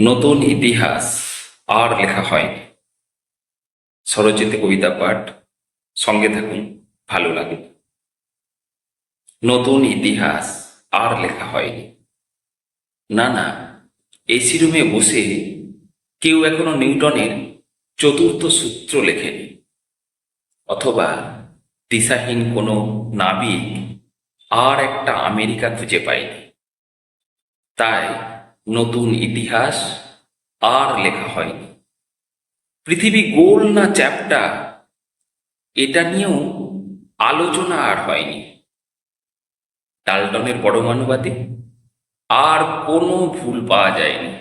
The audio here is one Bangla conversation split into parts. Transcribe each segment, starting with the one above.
নতুন ইতিহাস আর লেখা হয়নি। স্বরচিত কবিতা পাঠ সঙ্গে থাকুন, ভালো লাগে নতুন ইতিহাস আর লেখা হয়নি। না না, এসি রুমে বসে কেউ এখনও নিউটনের চতুর্থ সূত্র লেখেনি। অথবা দিশাহীন কোনো নাবিক আর একটা আমেরিকা খুঁজে পায়নি। তাই নতুন ইতিহাস আর লেখা হয়নি। পৃথিবী গোল না চ্যাপ্টা, এটা নিয়েও আলোচনা আর হয়নি। ডালটনের পরমাণুবাদে আর কোনো ভুল পাওয়া যায়নি।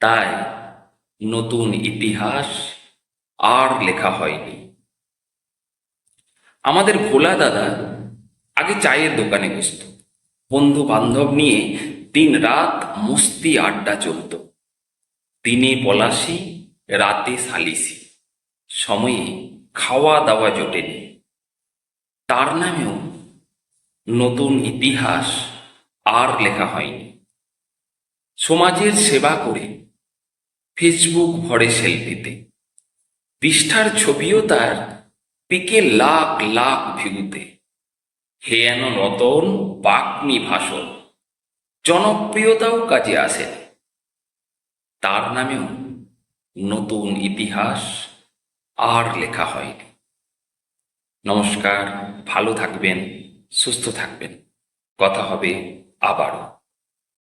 তাই নতুন ইতিহাস আর লেখা হয়নি। আমাদের ভোলা দাদা আগে চায়ের দোকানে বসত। বন্ধু বান্ধব নিয়ে দিন রাত মস্তি আড্ডা চলত। দিনে পলাশি, রাতে সালিসি সময়ে খাওয়া দাওয়া জোটেনি। তার নামেও নতুন ইতিহাস আর লেখা হয়নি। সমাজের সেবা করে ফেসবুক ভরে সেলফিতে। পৃষ্ঠার ছবিও তার পিকে লাখ লাখ ভিউতে। হেয়ান রতন বাগ্মি ভাষণ। জনপ্রিয়তাও কাজে আসে। তার নামেও নতুন ইতিহাস আর লেখা হয়নি। নমস্কার, ভালো থাকবেন, সুস্থ থাকবেন। কথা হবে আবারও।